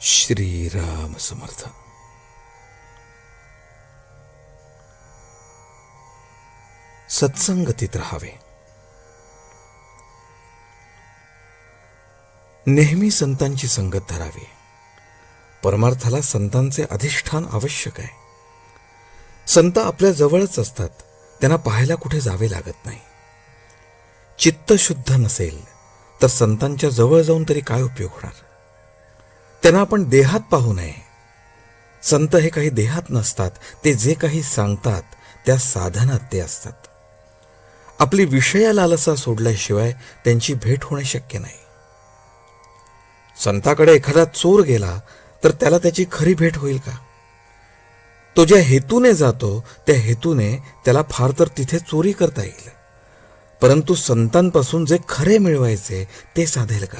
श्रीराम समर्थ. सत्संगतीत राहावे. नेहमी संतांची संगत धरावी. परमार्थाला संतांचे अधिष्ठान आवश्यक आहे. संत आपल्या जवळच असतात त्यांना पाहायला कुठे जावे लागत नाही. चित्त शुद्ध नसेल तर संतांच्या जवळ जाऊन तरी काय उपयोग होणार? त्यांना आपण देहात पाहू नये. संत हे काही देहात नसतात ते जे काही सांगतात त्या साधनात ते असतात. आपली विषया लालसा सोडल्याशिवाय त्यांची भेट होणे शक्य नाही. संताकडे एखादा चोर गेला तर त्याला त्याची खरी भेट होईल का? तो ज्या हेतूने जातो त्या हेतूने त्याला फार तर तिथे चोरी करता येईल. परंतु संतांपासून जे खरे मिळवायचे ते साधेल का?